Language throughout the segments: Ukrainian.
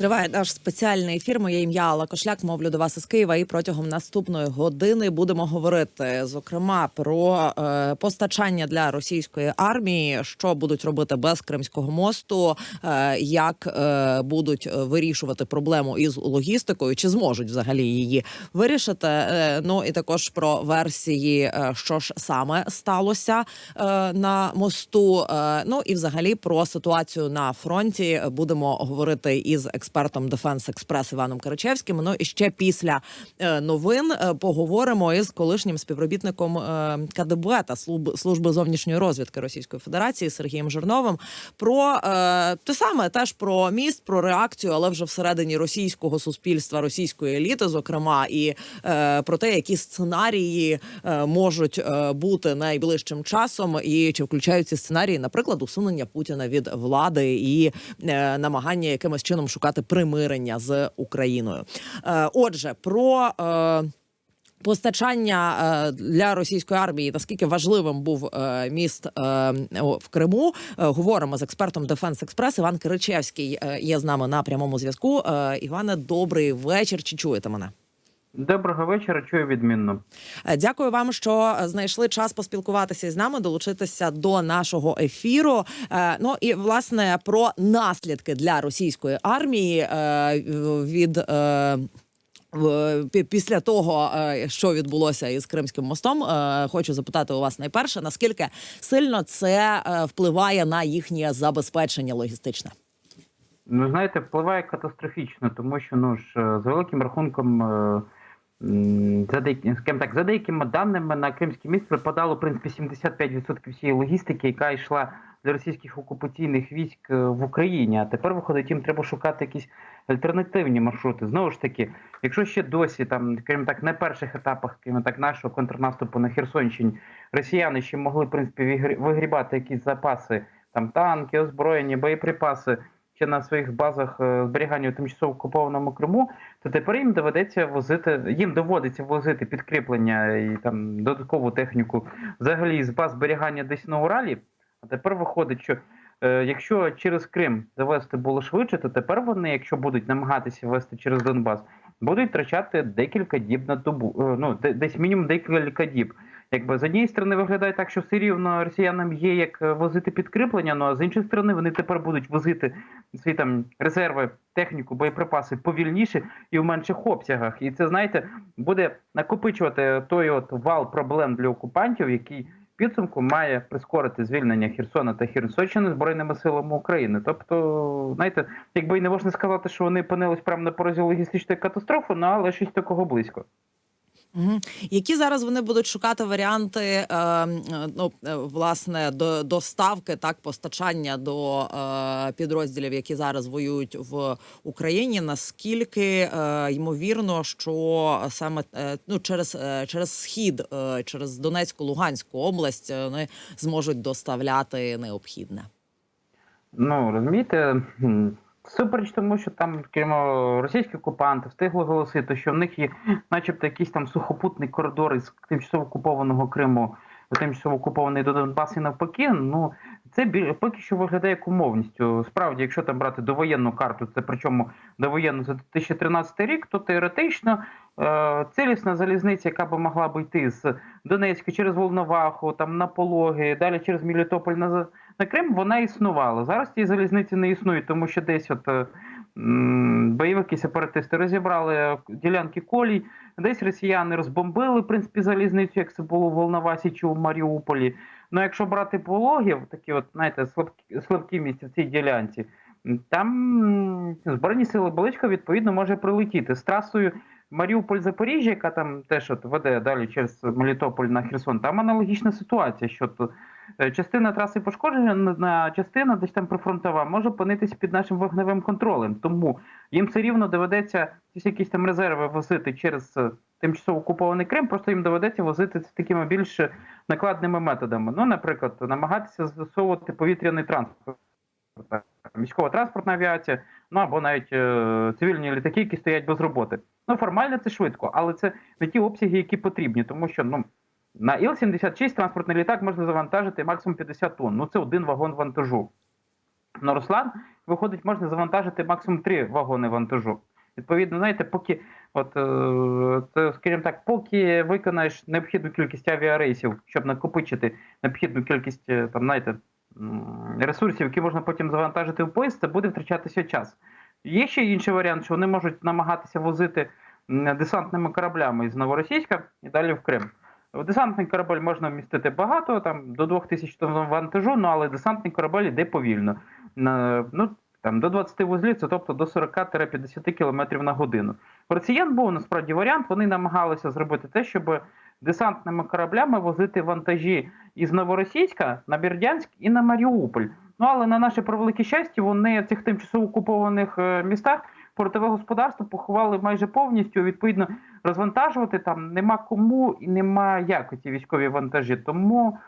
Триває наш спеціальний ефір. Моє ім'я Алла Кошляк. Мовлю до вас із Києва. І протягом наступної години будемо говорити зокрема про е, постачання для російської армії, що будуть робити без Кримського мосту, е, як е, будуть вирішувати проблему із логістикою, чи зможуть взагалі її вирішити. Е, ну і також про версії, е, що ж саме сталося е, на мосту. Е, ну і взагалі про ситуацію на фронті будемо говорити із експертом Defense Express Іваном Карачевським. Ну і ще після е, новин е, поговоримо із колишнім співробітником е, КДБ та служби, зовнішньої розвідки Російської Федерації Сергієм Жирновим про те саме теж про міст, про реакцію, але вже всередині російського суспільства, російської еліти, зокрема, і про те, які сценарії можуть бути найближчим часом, і чи включають ці сценарії, наприклад, усунення Путіна від влади і намагання якимось чином шукати примирення з Україною. Е, отже, про е, Постачання е, для російської армії наскільки важливим був міст в Криму. Говоримо з експертом Defense Express. Іван Киричевський є з нами на прямому зв'язку. Іване, добрий вечір. Чи чуєте мене? Доброго вечора, чую відмінно. Е, Дякую вам, що знайшли час поспілкуватися з нами, долучитися до нашого ефіру. Е, Ну і власне про наслідки для російської армії е, від. е, Після того, е, що відбулося із Кримським мостом, е, хочу запитати у вас найперше, наскільки сильно це е, впливає на їхнє забезпечення логістичне? Ну, знаєте, впливає катастрофічно, тому що ну ж е, за великим рахунком, е, за деякі, скажімо так, за деякими даними на Кримський міст припадало в принципі 75% всієї логістики, яка йшла для російських окупаційних військ е, в Україні. А тепер виходить, їм треба шукати якісь альтернативні маршрути. Знову ж таки, якщо ще досі там, скажімо так, на перших етапах, скажімо так, нашого контрнаступу на Херсонщині росіяни ще могли в принципі вигрібати якісь запаси, там танки, озброєння, боєприпаси на своїх базах е, зберігання у тимчасово окупованому Криму, то тепер їм доведеться возити, їм доводиться возити підкріплення і там додаткову техніку взагалі з баз зберігання десь на Уралі. А тепер виходить, що е, якщо через Крим завести було швидше, то тепер вони, якщо будуть намагатися вести через Донбас, будуть втрачати декілька діб на добу. е, ну де- десь мінімум декілька діб. Якби з однієї сторони виглядає так, що все рівно росіянам є як е, возити підкріплення, ну а з іншої сторони вони тепер будуть возити свої там резерви, техніку, боєприпаси повільніше і в менших обсягах. І це знаєте буде накопичувати той от вал проблем для окупантів, який підсумку має прискорити звільнення Херсона та Херсонщини збройними силами України. Тобто, знаєте, якби і не можна сказати, що вони опинились прямо на порозі логістичної катастрофи, ну але щось такого близько. Угу. Які зараз вони будуть шукати варіанти, е, е, ну е, власне, до доставки так постачання до е, підрозділів, які зараз воюють в Україні? Наскільки е, ймовірно, що саме е, ну через е, через схід, е, через Донецьку, Луганську область е, вони зможуть доставляти необхідне? Ну розумієте, м, супереч тому, що там, скажімо, російські окупанти встигли оголосити, що в них є, начебто, якийсь там сухопутний коридор із тимчасово окупованого Криму тимчасово окупований до Донбасу і навпаки. Ну це поки що виглядає як умовністю. Справді, якщо там брати довоєнну карту, це причому довоєнну за 2013 рік, то теоретично е, цілісна залізниця, яка би могла би йти з Донецька через Волноваху, там на Пологи, далі через Мелітополь на на Крим вона існувала. Зараз ці залізниці не існують, тому що десь от е, бойовики сепаратисти розібрали е, ділянки колій, десь росіяни розбомбили в принципі залізницю, як це було в Волновасі чи у Маріуполі. Ну якщо брати пологів, такі от знаєте, слабкі, слабкі місця в цій ділянці, там збройні сили Баличка відповідно може прилетіти з трасою. Маріуполь-Запоріжжя, яка там теж от веде далі через Мелітополь на Херсон, там аналогічна ситуація, що частина траси пошкоджена, на частина десь там прифронтова може опинитися під нашим вогневим контролем. Тому їм все рівно доведеться якісь там резерви возити через е, тимчасово окупований Крим, просто їм доведеться возити це такими більш накладними методами. Ну, наприклад, намагатися застосовувати повітряний транспорт, військова транспортна авіація, ну або навіть е, цивільні літаки, які стоять без роботи. Ну, формально це швидко, але це не ті обсяги, які потрібні, тому що ну. На Іл-76 транспортний літак можна завантажити максимум 50 тонн. Ну це один вагон вантажу. Ну, Руслан виходить, можна завантажити максимум три вагони вантажу. Відповідно, знаєте, поки, от, е, скажімо так, поки виконаєш необхідну кількість авіарейсів, щоб накопичити необхідну кількість е, там, знаєте, ресурсів, які можна потім завантажити в поїзд, це буде втрачатися час. Є ще інший варіант, що вони можуть намагатися возити десантними кораблями із Новоросійська і далі в Крим. В Десантний корабель можна вмістити багато, там до 2000 тонн вантажу, ну але десантний корабель йде повільно. Ну, там, до 20 вузлів, це тобто до 40-50 км на годину. У росіян був насправді варіант, вони намагалися зробити те, щоб десантними кораблями возити вантажі із Новоросійська на Бердянськ і на Маріуполь. Ну але на наше превелике щастя, вони в цих тимчасово окупованих е, містах портове господарство поховали майже повністю. Відповідно, розвантажувати там нема кому і нема як ці військові вантажі. Тому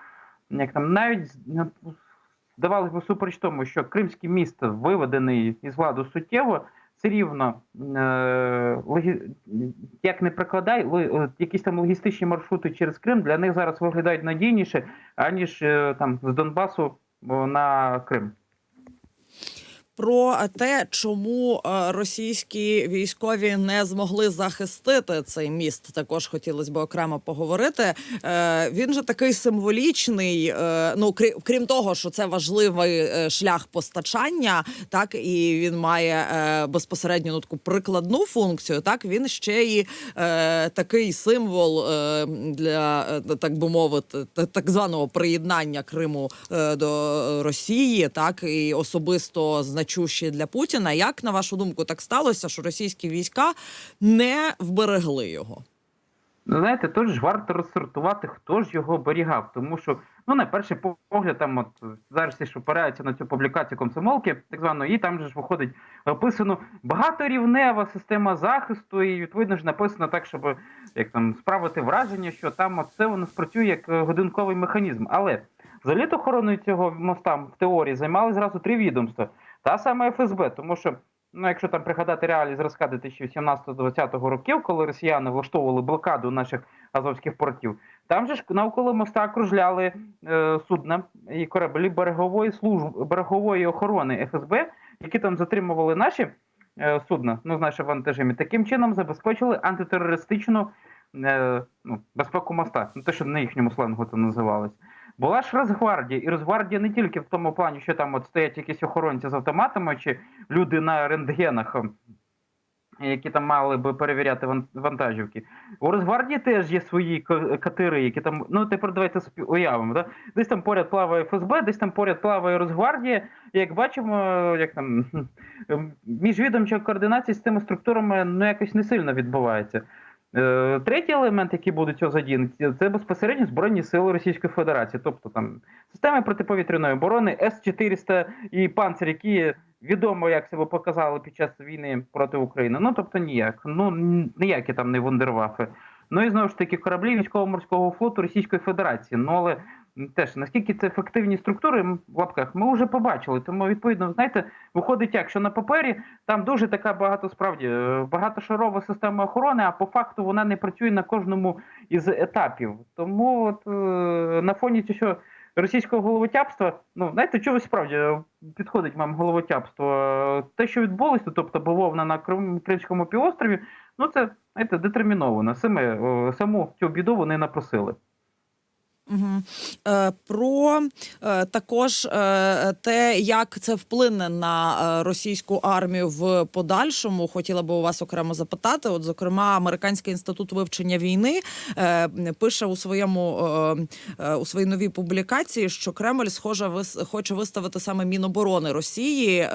як там навіть ну, здавалось би супереч тому, що Кримський міст виведений із ладу суттєво. Все рівно, е, як не прикладай, е, якісь там логістичні маршрути через Крим для них зараз виглядають надійніше, аніж е, там з Донбасу на Крим. Про те, чому е, російські військові не змогли захистити цей міст, також хотілося б окремо поговорити. Е, Він же такий символічний. е, Ну крім, того, що це важливий шлях постачання, так і він має безпосередньо ну, таку прикладну функцію. Так він ще і такий символ для так би мовити, так званого приєднання Криму до Росії, так і особисто значущий для Путіна. Як на вашу думку, так сталося, що російські війська не вберегли його? Ну, знаєте, тут ж варто розсортувати, хто ж його оберігав. Тому що, ну, на перший погляд, там от зараз всі ж опираються на цю публікацію комсомолки, так званої, і там же ж виходить описано багаторівнева система захисту, і відповідно ж написано так, щоб як там справити враження, що там от це воно спрацює як е, годинковий механізм. Але за літохороною цього моста в теорії займали зразу три відомства. Та сама ФСБ, тому що Ну, якщо там пригадати реалії зразка 2018-2020 років, коли росіяни влаштовували блокаду наших азовських портів, там же ж навколо моста кружляли е, судна і кораблі берегової служби берегової охорони ФСБ, які там затримували наші е, судна, ну з нашими вантажами, таким чином забезпечили антитерористичну е, ну, безпеку моста. Ну те, що на їхньому сленгу це називалось. Була ж Росгвардія, і Росгвардія не тільки в тому плані, що там от стоять якісь охоронці з автоматами чи люди на рентгенах, ем, які там мали би перевіряти вантажівки. У Росгвардії теж є свої катери, які там, ну тепер давайте уявимо. Да? Десь там поряд плаває ФСБ, десь там поряд плаває Росгвардія. І як бачимо, як там ем, міжвідомча координація з цими структурами ну якось не сильно відбувається. Е, Третій елемент, який буде цього задіяний, це безпосередньо Збройні сили Російської Федерації, тобто там системи протиповітряної оборони, С-400 і панцир, які відомо як себе показали під час війни проти України. Ну тобто ніяк. Ну ніякі там не вундервафи. Ну і знову ж таки кораблі військово-морського флоту Російської Федерації. Ну але теж наскільки це ефективні структури в лапках, ми вже побачили. Тому відповідно, знаєте, виходить як, що на папері там дуже така багато справді е, багатошарова система охорони, а по факту вона не працює на кожному із етапів. Тому от е, на фоні цього російського головотяпства, ну знаєте, чого справді е, підходить вам головотяпство? Те, що відбулося, тобто бавовна на Крим, Кримському півострові, ну це знаєте, детерміновано. Саме саму цю біду вони напросили. Угу. Про е, також е, те, як це вплине на російську армію в подальшому, хотіла би у вас окремо запитати. От, зокрема, Американський інститут вивчення війни пише у своєму у своїй новій публікації, що Кремль схоже хоче виставити саме Міноборони Росії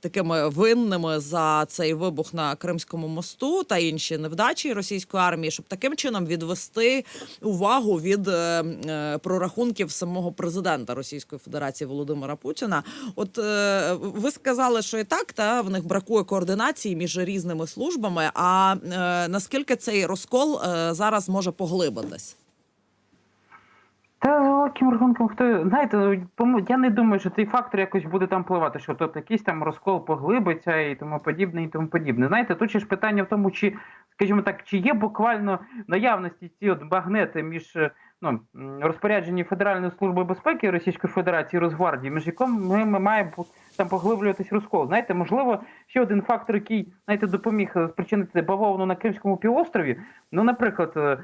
такими винними за цей вибух на Кримському мосту та інші невдачі російської армії, щоб таким чином відвести увагу від прорахунків самого президента Російської Федерації Володимира Путіна. От е, ви сказали, що і так та в них бракує координації між різними службами. А е, наскільки цей розкол е, зараз може поглибитись? Та великим рахунком, хто знаєте, ну, я не думаю, що цей фактор якось буде там впливати, що тут якийсь там розкол поглибиться і тому подібне, і тому подібне. Знаєте, тут ще ж питання в тому, чи, скажімо так, чи є буквально наявності ці от магнети між е, ну, розпорядженні Федеральної служби безпеки Російської Федерації Росгвардії, між якими ми маємо там поглиблюватись розкол. Знаєте, можливо, ще один фактор, який знаєте, допоміг е, спричинити бавовну на Кримському півострові. Ну, наприклад, е,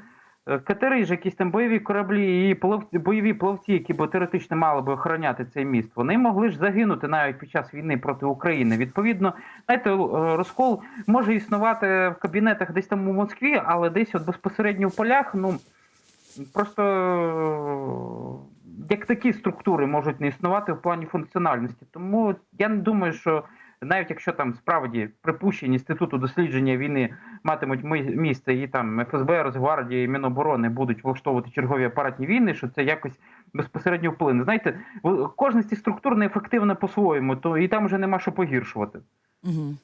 е, катери ж якісь там бойові кораблі і плав- бойові плавці, які б теоретично мали би охороняти цей міст, вони могли ж загинути навіть під час війни проти України. Відповідно, знаєте, розкол може існувати в кабінетах десь там у Москві, але десь от безпосередньо в полях, ну просто е, як такі структури можуть не існувати в плані функціональності. Тому я не думаю, що навіть якщо там справді припущення інституту дослідження війни матимуть місце, і там ФСБ, Росгвардія і Міноборони будуть влаштовувати чергові апаратні війни, що це якось безпосередньо вплине. Знаєте, кожна з цих структур неефективна по-своєму, то і там вже нема що погіршувати. Угу.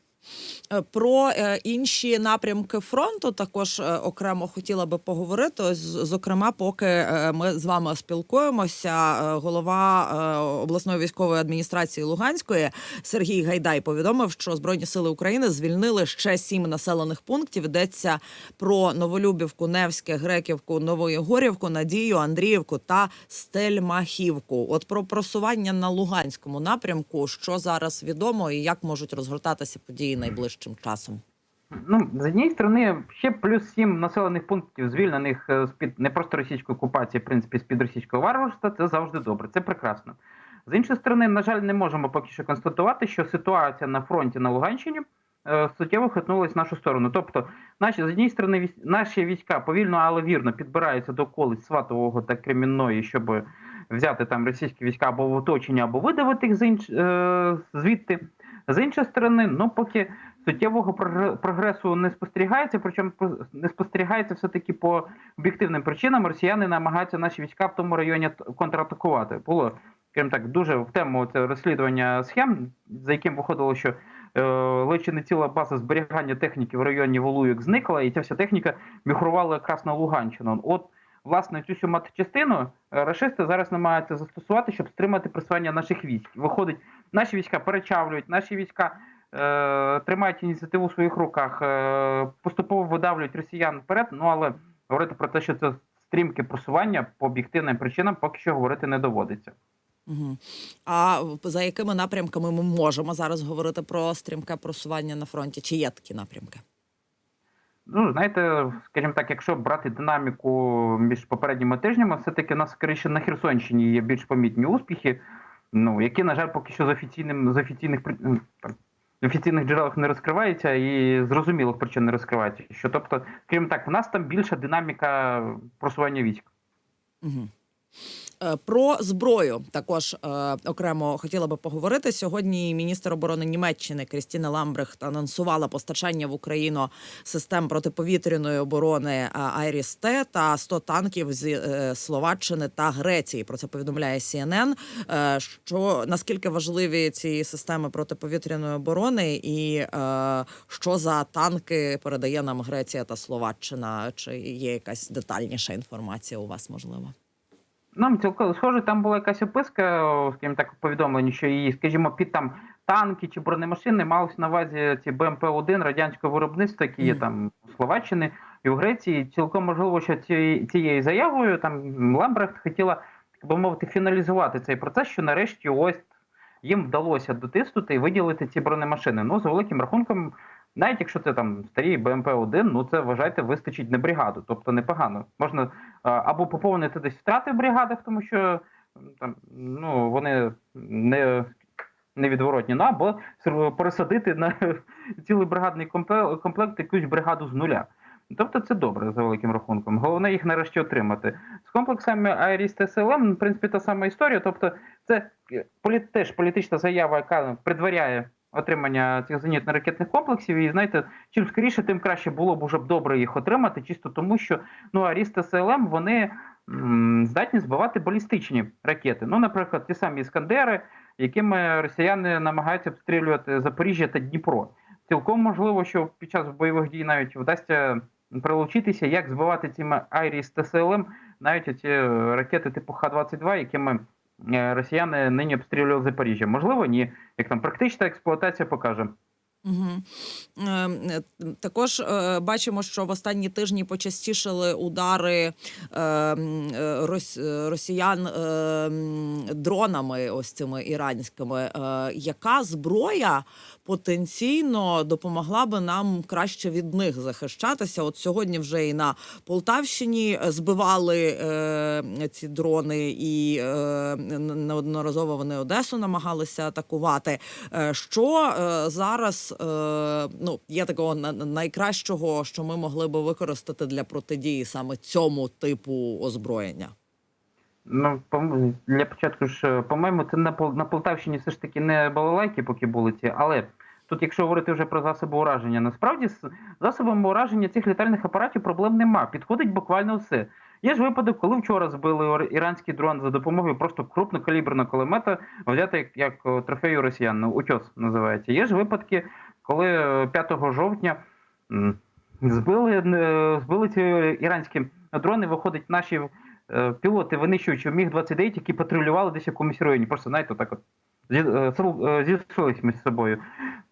Про е, інші напрямки фронту також е, окремо хотіла би поговорити. Ось, зокрема, поки е, ми з вами спілкуємося, е, голова е, обласної військової адміністрації Луганської Сергій Гайдай повідомив, що Збройні сили України звільнили ще сім населених пунктів. Йдеться про Новолюбівку, Невське, Греківку, Новоєгорівку, Надію, Андріївку та Стельмахівку. От про просування на Луганському напрямку, що зараз відомо, і як можуть розгортатися події найближчим часом. Ну, з однієї сторони, ще плюс сім населених пунктів, звільнених е, з-під не просто російської окупації, в принципі, з-під російського варварства, це завжди добре, це прекрасно. З іншої сторони, на жаль, не можемо поки що констатувати, що ситуація на фронті на Луганщині е, суттєво хитнулась в нашу сторону. Тобто, наші з однієї сторони, військ- наші війська повільно, але вірно підбираються до околиць Сватового та Кремінної, щоб взяти там російські війська або в оточення, або видавити їх з інш... е, звідти. З іншої сторони, ну поки суттєвого прогре- прогресу не спостерігається, причому не спостерігається все-таки по об'єктивним причинам. Росіяни намагаються наші війська в тому районі контратакувати. Було, скажімо так, дуже в тему це розслідування схем, за яким виходило, що е, чи не ціла база зберігання техніки в районі Волуєк зникла, і ця вся техніка мігрувала якраз на Луганщину. От, власне, цю всю матчастину е, рашисти зараз намагаються застосувати, щоб стримати просування наших військ. Виходить, наші війська перечавлюють, наші війська е, тримають ініціативу в своїх руках, е, поступово видавлюють росіян вперед. Ну але говорити про те, що це стрімке просування по об'єктивним причинам, поки що говорити не доводиться. Угу. А за якими напрямками ми можемо зараз говорити про стрімке просування на фронті? Чи є такі напрямки? Ну, знаєте, скажімо так, якщо брати динаміку між попередніми тижнями, все-таки у нас скоріше на Херсонщині є більш помітні успіхи, ну які, на жаль, поки що з офіційним з офіційних при- там, офіційних джерелах не розкриваються і зрозумілих причин не розкриваються. Що тобто, крім так, в нас там більша динаміка просування військ. Угу. Про зброю також е, окремо хотіла би поговорити. Сьогодні міністр оборони Німеччини Крістіна Ламбрехт анонсувала постачання в Україну систем протиповітряної оборони Айріс Т та 100 танків з е, Словаччини та Греції. Про це повідомляє CNN. Е, Що наскільки важливі ці системи протиповітряної оборони, і е, що за танки передає нам Греція та Словаччина? Чи є якась детальніша інформація у вас можливо? Нам цілком схоже, там була якась описка, скажімо так, повідомлення, що її, скажімо, під там танки чи бронемашини малось на увазі ці БМП-1 радянського виробництва, які є там у Словаччини і у Греції. Цілком можливо, що ці, цією заявою там Ламбрехт хотіла, так би мовити, фіналізувати цей процес, що нарешті ось їм вдалося дотиснути і виділити ці бронемашини. Ну, за великим рахунком, навіть якщо це там старі БМП-1, ну це вважайте, вистачить на бригаду, тобто непогано. Можна або поповнити десь втрати в бригадах, тому що там ну вони не. Невідворотні, ну або пересадити на цілий бригадний компле- комплект якусь бригаду з нуля. Тобто це добре за великим рахунком. Головне їх нарешті отримати. З комплексами Айріс та СЛМ, в принципі, та сама історія. Тобто, це е, полі- теж політична заява, яка предваряє отримання цих зенітно-ракетних комплексів. І знаєте, чим скоріше, тим краще було б уже б добре їх отримати, чисто тому, що ну Аріс СЛМ вони здатні збивати балістичні ракети. Ну, наприклад, ті самі іскандери, якими росіяни намагаються обстрілювати Запоріжжя та Дніпро. Цілком можливо, що під час бойових дій навіть вдасться прилучитися, як збивати цими Айріс та СЛМ навіть ці ракети типу Х-22, якими е, росіяни нині обстрілювали Запоріжжя. Можливо, ні. Як там практична експлуатація покаже. Угу. Також е, бачимо, що в останні тижні почастішали удари е, е, рос, росіян е, дронами, ось цими іранськими. Яка зброя потенційно допомогла би нам краще від них захищатися? От сьогодні вже і на Полтавщині збивали ці дрони, і неодноразово вони Одесу намагалися атакувати. Що зараз е, ну є такого на- на- найкращого, що ми могли би використати для протидії саме цьому типу озброєння? Ну, для початку ж, е, по-моєму, це на, на Полтавщині все ж таки не балалайки, поки були ці, але тут, якщо говорити вже про засоби ураження, насправді з засобами ураження цих літальних апаратів проблем нема. Підходить буквально все. Є ж випадок, коли вчора збили іранський дрон за допомогою просто крупнокаліберного кулемета, взяти як, як е, трофею росіян, ну, утьос називається. Є ж випадки, коли е, 5 жовтня збили, е, збили ці іранські дрони, виходить наші е, пілоти, винищуючи Міг-29, які патрулювали десь в якомусь районі. Просто знаєте, так от зі- е, е, між собою.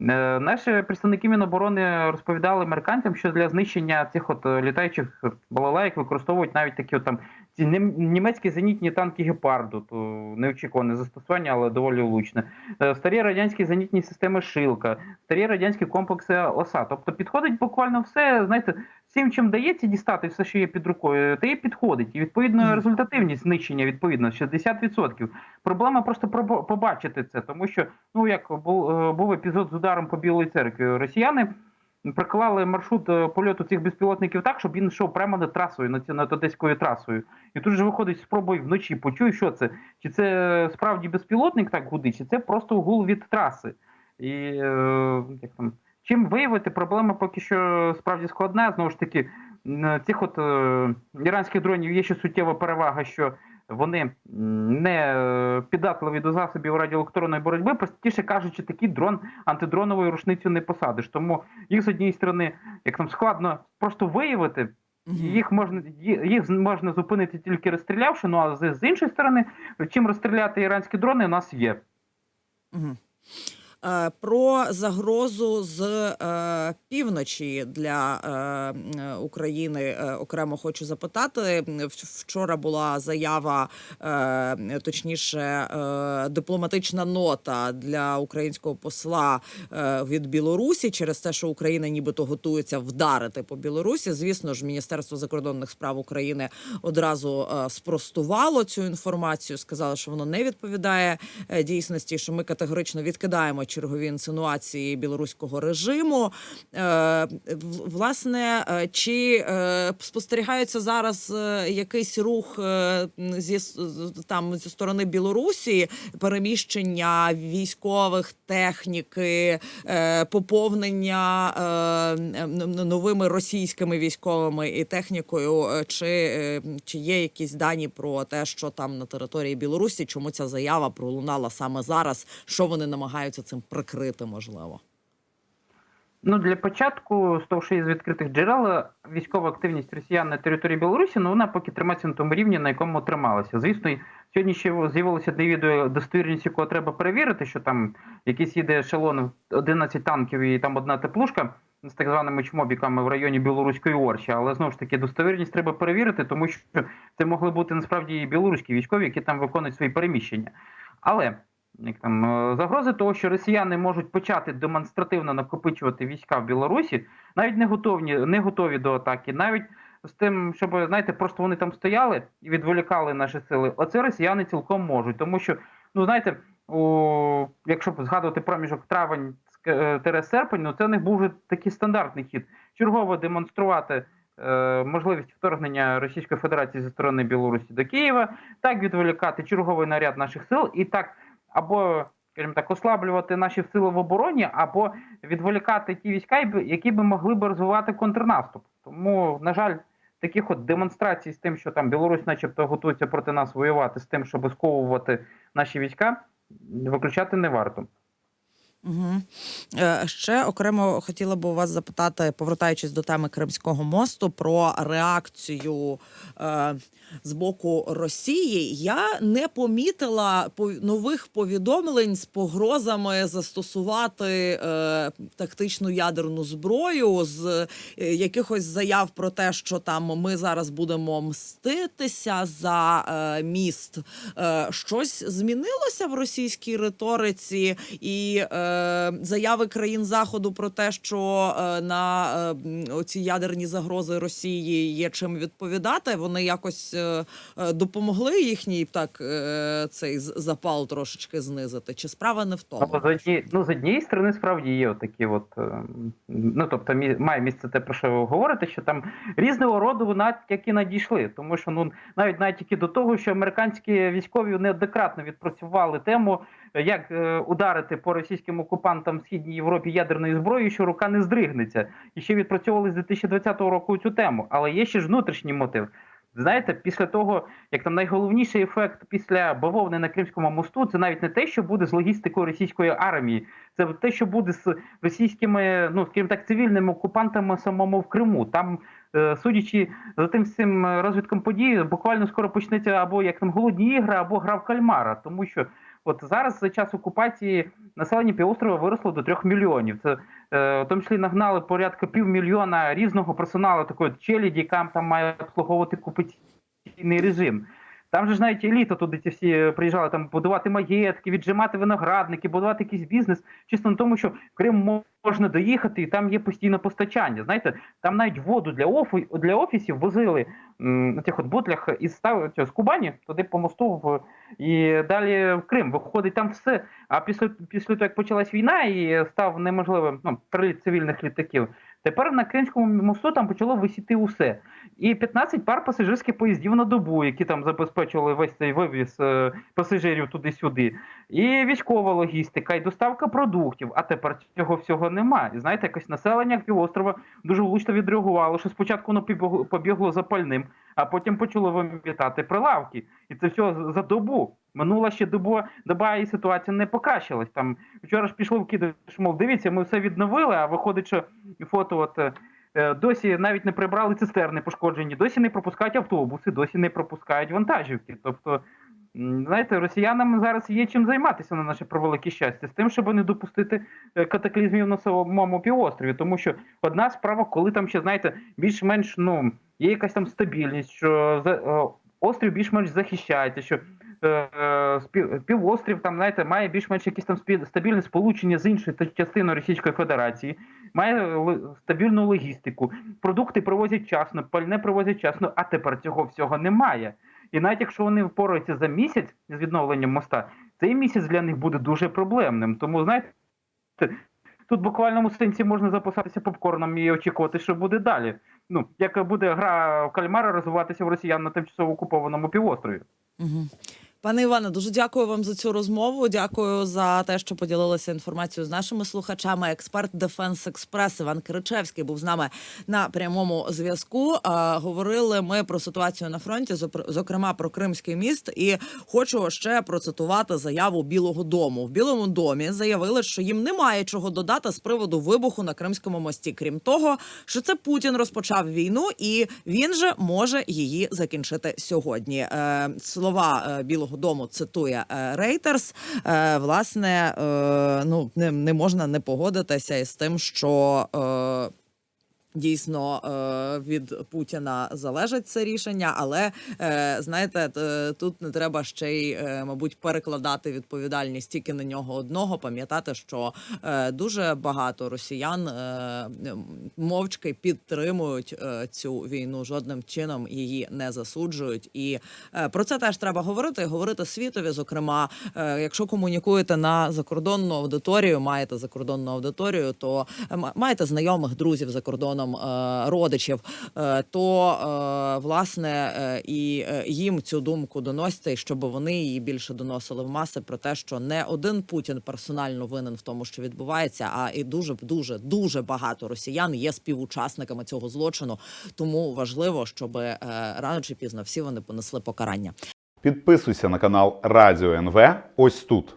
Е, Наші представники Міноборони розповідали американцям, що для знищення цих от літаючих балалайк використовують навіть такі от там ці німецькі зенітні танки гепарду, то неочікуване застосування, але доволі влучне. Е, Старі радянські зенітні системи Шилка, старі радянські комплекси ОСА. Тобто підходить буквально все, знаєте, всім, чим дається дістати все, що є під рукою, те і підходить. І відповідно результативність знищення відповідно 60%. Проблема просто побачити це, тому що ну як був, е, був епізод з ударом по Білої церкві. Росіяни приклали маршрут е, польоту цих безпілотників так, щоб він йшов прямо над трасою, над, над одеською трасою. І тут же виходить, спробуй вночі почуй, що це. Чи це справді безпілотник так гудить, чи це просто гул від траси. І е, як там. Чим виявити, проблема поки що справді складна. Знову ж таки, м, цих от е, іранських дронів є ще суттєва перевага, що вони не е, піддатливі до засобів радіоелектронної боротьби. Простіше кажучи, такий дрон антидроновою рушницю не посадиш. Тому їх з однієї сторони, як нам складно просто виявити, їх можна їх можна зупинити тільки розстрілявши. Ну а з, іншої сторони, чим розстріляти іранські дрони, у нас є. Мгм. Е, Про загрозу з е, півночі для е, України окремо хочу запитати. Вчора була заява, точніше, дипломатична нота для українського посла від Білорусі через те, що Україна нібито готується вдарити по Білорусі. Звісно ж, Міністерство закордонних справ України одразу спростувало цю інформацію. Сказало, що воно не відповідає дійсності, що ми категорично відкидаємо чергові інсинуації білоруського режиму. Е, Власне, е, чи е, спостерігається зараз якийсь рух зі там зі сторони Білорусі переміщення військових техніки, поповнення новими російськими військовими і технікою? Чи, чи є якісь дані про те, що там на території Білорусі, чому ця заява пролунала саме зараз? Що вони намагаються цим прикрити, можливо? Ну, для початку, з того, що є з відкритих джерел, військова активність росіян на території Білорусі, ну вона поки тримається на тому рівні, на якому трималася. Звісно, сьогодні ще з'явилося відео, достовірність якого треба перевірити, що там якийсь їде ешелон 11 танків і там одна теплушка з так званими чмобіками в районі Білоруської Орші. Але знову ж таки, достовірність треба перевірити, тому що це могли бути насправді і білоруські військові, які там виконують свої переміщення. Але як там е, загрози того, що росіяни можуть почати демонстративно накопичувати війська в Білорусі, навіть не готові, не готові до атаки, навіть з тим, щоб знаєте, просто вони там стояли і відволікали наші сили. Оце росіяни цілком можуть, тому що ну знаєте, у, якщо згадувати проміжок травень е, серпень, ну це в них був вже такий стандартний хід. Чергово демонструвати е, можливість вторгнення Російської Федерації зі сторони Білорусі до Києва, так відволікати черговий наряд наших сил і так або, скажімо так, ослаблювати наші сили в обороні, або відволікати ті війська, які би могли б розвивати контрнаступ. Тому, на жаль, таких от демонстрацій з тим, що там Білорусь, начебто, готується проти нас воювати, з тим, щоб сковувати наші війська, виключати не варто. Угу. Ще окремо хотіла б у вас запитати, повертаючись до теми Кримського мосту, про реакцію е, з боку Росії. Я не помітила нових повідомлень з погрозами застосувати е, тактичну ядерну зброю, з е, якихось заяв про те, що там ми зараз будемо мститися за е, міст. Е, щось змінилося в російській риториці і е, заяви країн заходу про те, що е, на е, м, оці ядерні загрози Росії є чим відповідати. Вони якось е, е, допомогли їхній так е, цей запал трошечки знизити. Чи справа не в тому? Ну, з, одні, ну, з однієї сторони, справді є такі, от, ну тобто, має місце те, про що ви говорите, що там різного роду натяки надійшли. Тому що ну навіть натяки до того, що американські військові неоднократно відпрацювали тему, е, як е, ударити по російським окупантам в східній Європі ядерною зброєю, що рука не здригнеться. І ще відпрацьовували з 2020 року цю тему. Але є ще ж внутрішній мотив. Знаєте, після того, як там найголовніший ефект після бавовни на Кримському мосту, це навіть не те, що буде з логістикою російської армії, це те, що буде з російськими, ну скажімо так, цивільними окупантами самому в Криму. Там, е, судячи за тим всім розвитком подій, буквально скоро почнеться або як там голодні ігри, або гра в кальмара, тому що. От зараз за час окупації населення півострова виросло до трьох мільйонів. Це е, в тому числі нагнали порядка півмільйона різного персоналу, такої челіді, яка там має обслуговувати окупаційний режим. Там же ж навіть еліта туди ці всі приїжджали там будувати маєтки, віджимати виноградники, будувати якийсь бізнес, чисто на тому, що в Крим можна доїхати, і там є постійне постачання. Знаєте, там навіть воду для офі, для офісів возили на тих от бутлях із став з Кубані туди по мосту в і далі в Крим. Виходить там все. А після після того, як почалась війна і став неможливим ну, приліт цивільних літаків. Тепер на Кримському мосту там почало висіти усе. І 15 пар пасажирських поїздів на добу, які там забезпечували весь цей вивіз е, пасажирів туди-сюди. І військова логістика, і доставка продуктів. А тепер цього всього нема. І знаєте, якось населення півострова дуже влучно відреагувало, що спочатку воно побігло, запальним, а потім почало вимітати прилавки. І це все за добу. Минула ще доба, доба і ситуація не покращилась. Там вчора ж пішло вкидиш, мов дивіться, ми все відновили, а виходить, що фото от. е, е, Досі навіть не прибрали цистерни пошкоджені, досі не пропускають автобуси, досі не пропускають вантажівки. Тобто, знаєте, росіянам зараз є чим займатися на наше превелике щастя, з тим, щоб не допустити е, катаклізмів на самому півострові. Тому що одна справа, коли там ще знаєте, більш-менш ну є якась там стабільність, що острів більш-менш захищається, що півострів там знаєте, має більш-менш якісь там стабільне сполучення з іншою частиною Російської Федерації, має стабільну логістику. Продукти привозять вчасно, пальне привозять вчасно, а тепер цього всього немає. І навіть якщо вони впораються за місяць з відновленням моста, цей місяць для них буде дуже проблемним. Тому знаєте, тут в буквальному сенсі можна запасатися попкорном і очікувати, що буде далі. Ну, як буде гра в кальмара розвиватися в росіян на тимчасово окупованому півострові. Угу. Пане Іване, дуже дякую вам за цю розмову. Дякую за те, що поділилися інформацією з нашими слухачами. Експерт Дефенс Експрес Іван Киричевський був з нами на прямому зв'язку. Говорили ми про ситуацію на фронті, зокрема про Кримський міст. І хочу ще процитувати заяву Білого Дому. В Білому домі заявили, що їм немає чого додати з приводу вибуху на Кримському мості. Крім того, що це Путін розпочав війну, і він же може її закінчити сьогодні. Е, слова е, Дому цитує е, Рейтерс. Е, власне, е, ну не, не можна не погодитися із тим, що. Дійсно е, від Путіна залежить це рішення, але е, знаєте, тут не треба ще й, е, мабуть, перекладати відповідальність тільки на нього одного. Пам'ятати, що дуже багато росіян мовчки підтримують цю війну, жодним чином її не засуджують. І про це теж треба говорити. Говорити світові. Зокрема, якщо комунікуєте на закордонну аудиторію, маєте закордонну аудиторію, то ма- маєте знайомих друзів за кордоном, е, родичів, е, то е, власне і їм цю думку доносите, щоб вони її більше доносили в маси про те, що не один Путін персонально винен в тому, що відбувається, а і дуже дуже дуже багато росіян є співучасниками цього злочину. Тому важливо, щоб рано чи пізно всі вони понесли покарання. Підписуйся на канал Радіо НВ ось тут.